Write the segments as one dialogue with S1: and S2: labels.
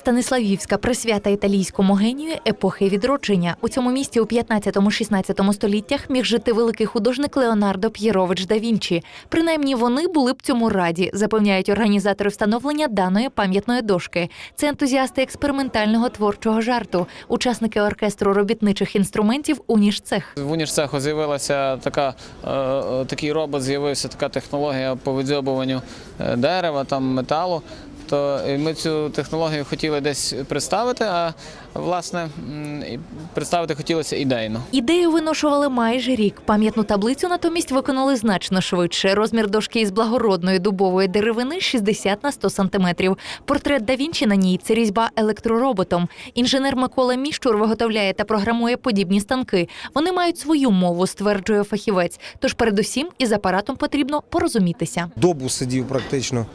S1: Станиславівська присвята італійському генію епохи відродження. У цьому місті у 15-16 століттях міг жити великий художник Леонардо П'єрович да Вінчі. Принаймні вони були б цьому раді, запевняють організатори встановлення даної пам'ятної дошки. Це ентузіасти експериментального творчого жарту, учасники оркестру робітничих інструментів Уніжцех.
S2: В університету з'явилася така, е, такий робот, з'явився така технологія по видзьобуванню е, дерева, там металу. То ми цю технологію хотіли десь представити, а власне представити хотілося ідейно.
S1: Ідею виношували майже рік. Пам'ятну таблицю натомість виконали значно швидше. Розмір дошки із благородної дубової деревини 60 на 100 сантиметрів. Портрет да Вінчі на ній це різьба електророботом. Інженер Микола Міщур виготовляє та програмує подібні станки. Вони мають свою мову, стверджує фахівець. Тож, передусім, із апаратом потрібно порозумітися.
S3: Добу сидів практично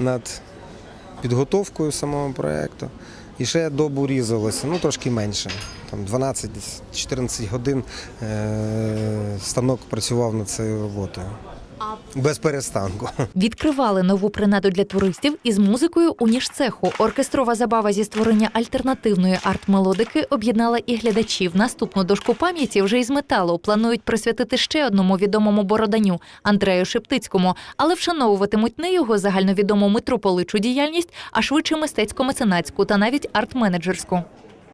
S3: над підготовкою самого проєкту. І ще добу різалося, ну трошки менше. Там 12-14 годин е- станок працював над цією роботою. Без перестанку.
S1: Відкривали нову принаду для туристів із музикою у ніжцеху. Оркестрова забава зі створення альтернативної арт-мелодики об'єднала і глядачів. Наступну дошку пам'яті вже із металу планують присвятити ще одному відомому бороданю Андрею Шептицькому, але вшановуватимуть не його загальновідому митрополичу діяльність, а швидше мистецько-меценатську та навіть арт-менеджерську.